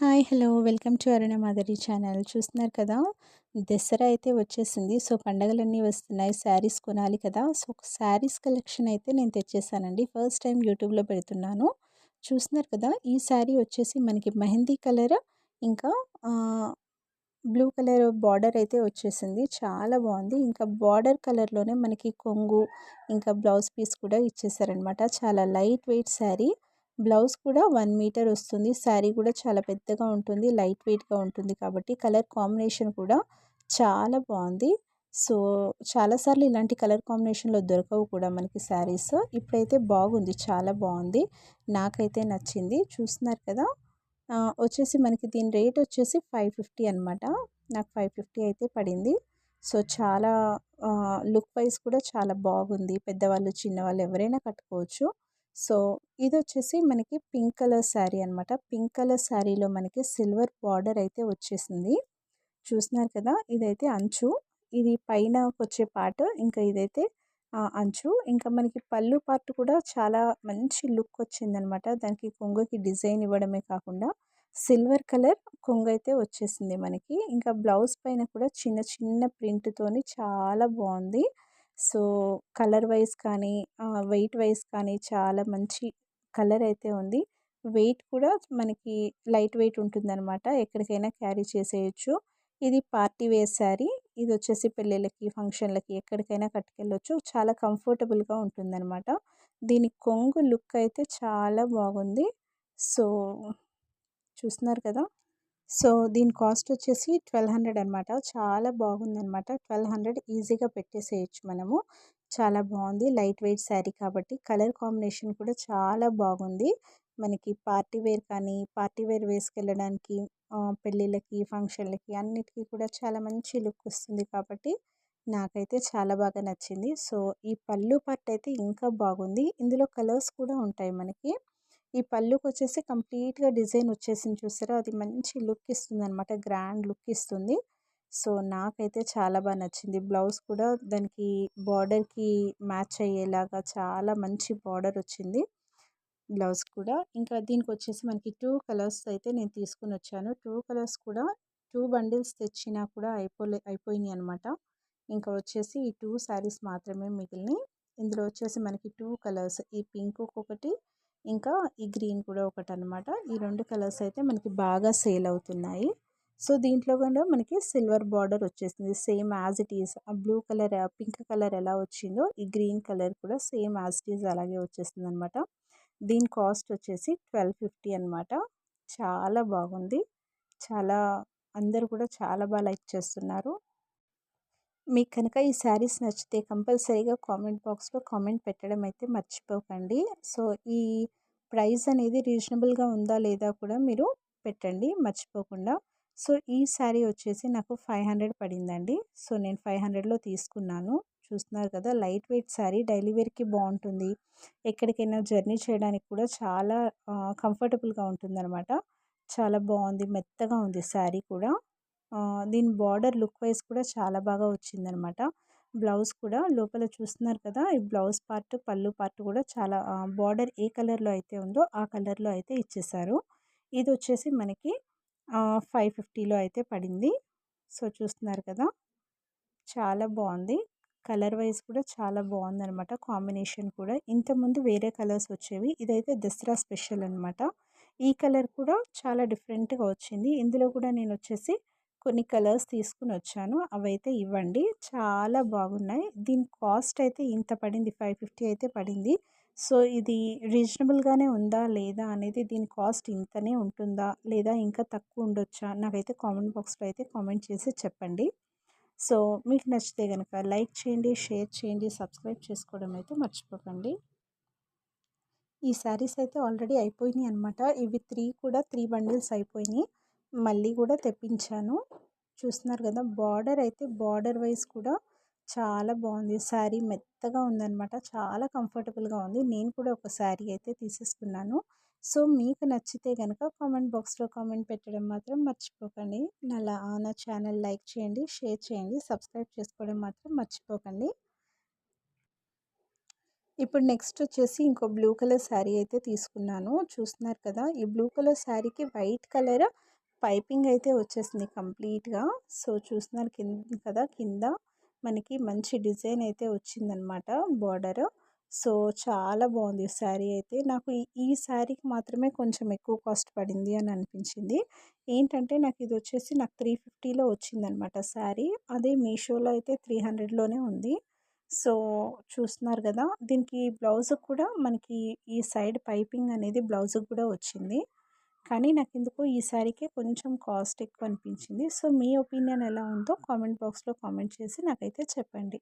Hi hello. Welcome to Aruna Madhuri channel. చూస్తున్నారు కదా? దసరా అయితే వచ్చేసింది. సో పండగలన్నీ వస్తున్నాయి. శారీస్ కొనాలి కదా? సో శారీస్ కలెక్షన్ అయితే నేను తెచ్చేసానండి. ఫస్ట్ టైం యూట్యూబ్లో పెడుతున్నాను. చూస్తున్నారు కదా? ఈ శారీ వచ్చేసి మనకి మెహందీ కలర్ ఇంకా బ్లూ కలర్ బార్డర్ అయితే వచ్చేసింది. చాలా బాగుంది. ఇంకా బార్డర్ కలర్లోనే మనకి కొంగు ఇంకా బ్లౌజ్ పీస్ కూడా ఇచ్చేసారనమాట చాలా లైట్ వెయిట్ శారీ. బ్లౌజ్ కూడా వన్ మీటర్ వస్తుంది. శారీ కూడా చాలా పెద్దగా ఉంటుంది. లైట్ వెయిట్గా ఉంటుంది కాబట్టి కలర్ కాంబినేషన్ కూడా చాలా బాగుంది. సో చాలాసార్లు ఇలాంటి కలర్ కాంబినేషన్లో దొరకవు కూడా మనకి శారీస్. ఇప్పుడైతే బాగుంది. చాలా బాగుంది. నాకైతే నచ్చింది. చూస్తున్నారు కదా? వచ్చేసి మనకి దీని రేట్ వచ్చేసి ఫైవ్ ఫిఫ్టీ అనమాట నాకు ఫైవ్ ఫిఫ్టీ అయితే పడింది. సో చాలా లుక్ వైజ్ కూడా చాలా బాగుంది. పెద్దవాళ్ళు చిన్నవాళ్ళు ఎవరైనా కట్టుకోవచ్చు. సో ఇది వచ్చేసి మనకి పింక్ కలర్ శారీ అనమాట పింక్ కలర్ శారీలో మనకి సిల్వర్ బార్డర్ అయితే వచ్చేసింది. చూస్తున్నారు కదా ఇదైతే అంచు. ఇది పైన వచ్చే పార్ట్ ఇంకా ఇదైతే అంచు. ఇంకా మనకి పళ్ళు పార్ట్ కూడా చాలా మంచి లుక్ వచ్చిందనమాట దానికి కొంగుకి డిజైన్ ఇవ్వడమే కాకుండా సిల్వర్ కలర్ కొంగు అయితే వచ్చేసింది మనకి. ఇంకా బ్లౌజ్ పైన కూడా చిన్న చిన్న ప్రింట్తోని చాలా బాగుంది. సో కలర్ వైజ్ కానీ వెయిట్ వైజ్ కానీ చాలా మంచి కలర్ అయితే ఉంది. వెయిట్ కూడా మనకి లైట్ వెయిట్ ఉంటుందన్నమాట. ఎక్కడికైనా క్యారీ చేసేయచ్చు. ఇది పార్టీ వేర్ శారీ. ఇది వచ్చేసి పెళ్ళిళ్ళకి ఫంక్షన్లకి ఎక్కడికైనా కట్టుకెళ్ళొచ్చు. చాలా కంఫర్టబుల్గా ఉంటుందన్నమాట. దీని కొంగు లుక్ అయితే చాలా బాగుంది. సో చూస్తున్నారు కదా? సో దీని కాస్ట్ వచ్చేసి ట్వెల్వ్ హండ్రెడ్ అనమాట చాలా బాగుందనమాట ట్వెల్వ్ హండ్రెడ్ ఈజీగా పెట్టేసేయచ్చు మనము. చాలా బాగుంది. లైట్ వెయిట్ శారీ కాబట్టి కలర్ కాంబినేషన్ కూడా చాలా బాగుంది. మనకి పార్టీ వేర్ కానీ పార్టీ వేర్ వేసుకెళ్ళడానికి పెళ్ళిళ్ళకి ఫంక్షన్లకి అన్నిటికీ కూడా చాలా మంచి లుక్ వస్తుంది కాబట్టి నాకైతే చాలా బాగా నచ్చింది. సో ఈ పళ్ళు పట్టు అయితే ఇంకా బాగుంది. ఇందులో కలర్స్ కూడా ఉంటాయి మనకి. ఈ పళ్ళుకి వచ్చేసి కంప్లీట్గా డిజైన్ వచ్చేసింది చూసారా? అది మంచి లుక్ ఇస్తుంది అనమాట గ్రాండ్ లుక్ ఇస్తుంది సో నాకైతే చాలా బాగా నచ్చింది. బ్లౌజ్ కూడా దానికి బార్డర్కి మ్యాచ్ అయ్యేలాగా చాలా మంచి బార్డర్ వచ్చింది. బ్లౌజ్ కూడా. ఇంకా దీనికి వచ్చేసి మనకి టూ కలర్స్ అయితే నేను తీసుకుని వచ్చాను. టూ కలర్స్ కూడా టూ బండిల్స్ తెచ్చినా కూడా అయిపోలే అయిపోయినాయి అనమాట ఇంకా వచ్చేసి ఈ టూ శారీస్ మాత్రమే మిగిలినాయి. ఇందులో వచ్చేసి మనకి టూ కలర్స్. ఈ పింక్ ఒకటి ఇంకా ఈ గ్రీన్ కూడా ఒకటి అనమాట ఈ రెండు కలర్స్ అయితే మనకి బాగా సేల్ అవుతున్నాయి. సో దీంట్లో కూడా మనకి సిల్వర్ బార్డర్ వచ్చేసింది. సేమ్ యాజ్ ఇట్ ఈస్ ఆ బ్లూ కలర్ పింక్ కలర్ ఎలా వచ్చిందో ఈ గ్రీన్ కలర్ కూడా సేమ్ యాజ్ ఇట్ ఈస్ అలాగే వచ్చేసింది అనమాట దీని కాస్ట్ వచ్చేసి ట్వెల్వ్ ఫిఫ్టీ అనమాట. చాలా బాగుంది. చాలా అందరు కూడా చాలా బాగా లైక్ చేస్తున్నారు. మీకు కనుక ఈ శారీస్ నచ్చితే కంపల్సరీగా కామెంట్ బాక్స్లో కామెంట్ పెట్టడం అయితే మర్చిపోకండి. సో ఈ ప్రైస్ అనేది రీజనబుల్గా ఉందా లేదా కూడా మీరు పెట్టండి మర్చిపోకుండా. సో ఈ శారీ వచ్చేసి నాకు ఫైవ్ హండ్రెడ్ పడిందండి. సో నేను ఫైవ్ హండ్రెడ్లో తీసుకున్నాను. చూస్తున్నారు కదా లైట్ వెయిట్ శారీ డైలీ వేర్కి బాగుంటుంది. ఎక్కడికైనా జర్నీ చేయడానికి కూడా చాలా కంఫర్టబుల్గా ఉంటుందన్నమాట. చాలా బాగుంది మెత్తగా ఉంది శారీ కూడా. దీని బార్డర్ లుక్ వైజ్ కూడా చాలా బాగా వచ్చిందనమాట. బ్లౌజ్ కూడా లోపల చూస్తున్నారు కదా ఈ బ్లౌజ్ పార్ట్ పళ్ళు పార్ట్ కూడా చాలా బార్డర్ ఏ కలర్లో అయితే ఉందో ఆ కలర్లో అయితే ఇచ్చేసారు. ఇది వచ్చేసి మనకి ఫైవ్ ఫిఫ్టీలో అయితే పడింది. సో చూస్తున్నారు కదా చాలా బాగుంది. కలర్ వైజ్ కూడా చాలా బాగుంది అనమాట కాంబినేషన్ కూడా. ఇంతకుముందు వేరే కలర్స్ వచ్చేవి. ఇదైతే దసరా స్పెషల్ అనమాట. ఈ కలర్ కూడా చాలా డిఫరెంట్గా వచ్చింది. ఇందులో కూడా నేను వచ్చేసి కొన్ని కలర్స్ తీసుకుని వచ్చాను. అవైతే ఇవ్వండి. చాలా బాగున్నాయి. దీని కాస్ట్ అయితే ఇంత పడింది. ఫైవ్ ఫిఫ్టీ అయితే పడింది. సో ఇది రీజనబుల్గానే ఉందా? లేదా? అనేది దీని కాస్ట్ ఇంతనే ఉంటుందా? లేదా? ఇంకా తక్కువ ఉండొచ్చా? నాకైతే కామెంట్ బాక్స్లో అయితే కామెంట్ చేసి చెప్పండి. సో మీకు నచ్చితే కనుక లైక్ చేయండి షేర్ చేయండి సబ్స్క్రైబ్ చేసుకోవడం అయితే మర్చిపోకండి. ఈ శారీస్ అయితే ఆల్రెడీ అయిపోయినాయి అనమాట ఇవి త్రీ కూడా త్రీ బండిల్స్ అయిపోయినాయి. మళ్ళీ కూడా తెప్పించాను. చూస్తున్నారు కదా బార్డర్ అయితే బార్డర్ వైజ్ కూడా చాలా బాగుంది. శారీ మెత్తగా ఉందన్నమాట. చాలా కంఫర్టబుల్గా ఉంది. నేను కూడా ఒక శారీ అయితే తీసేసుకున్నాను. సో మీకు నచ్చితే కనుక కామెంట్ బాక్స్లో కామెంట్ పెట్టడం మాత్రం మర్చిపోకండి. నా నా ఛానల్ లైక్ చేయండి షేర్ చేయండి సబ్స్క్రైబ్ చేసుకోవడం మాత్రం మర్చిపోకండి. ఇప్పుడు నెక్స్ట్ వచ్చేసి ఇంకో బ్లూ కలర్ శారీ అయితే తీసుకున్నాను. చూస్తున్నారు కదా ఈ బ్లూ కలర్ శారీకి వైట్ కలర్ పైపింగ్ అయితే వచ్చేసింది కంప్లీట్గా. సో చూస్తున్నారు కింద కదా కింద మనకి మంచి డిజైన్ అయితే వచ్చిందనమాట బార్డర్. సో చాలా బాగుంది శారీ అయితే. నాకు ఈ శారీకి మాత్రమే కొంచెం ఎక్కువ కాస్ట్ పడింది అని అనిపించింది. ఏంటంటే నాకు ఇది వచ్చేసి నాకు త్రీ ఫిఫ్టీలో వచ్చిందనమాట శారీ. అదే మీషోలో అయితే త్రీ హండ్రెడ్లోనే ఉంది. సో చూస్తున్నారు కదా దీనికి బ్లౌజ్ కూడా మనకి ఈ సైడ్ పైపింగ్ అనేది బ్లౌజ్కి కూడా వచ్చింది. కానీ నాకు ఎందుకో ఈ కొంచెం కాస్ట్ ఎక్కువ అనిపించింది. సో మీ ఒపీనియన్ ఎలా ఉందో కామెంట్ బాక్స్లో కామెంట్ చేసి నాకైతే చెప్పండి.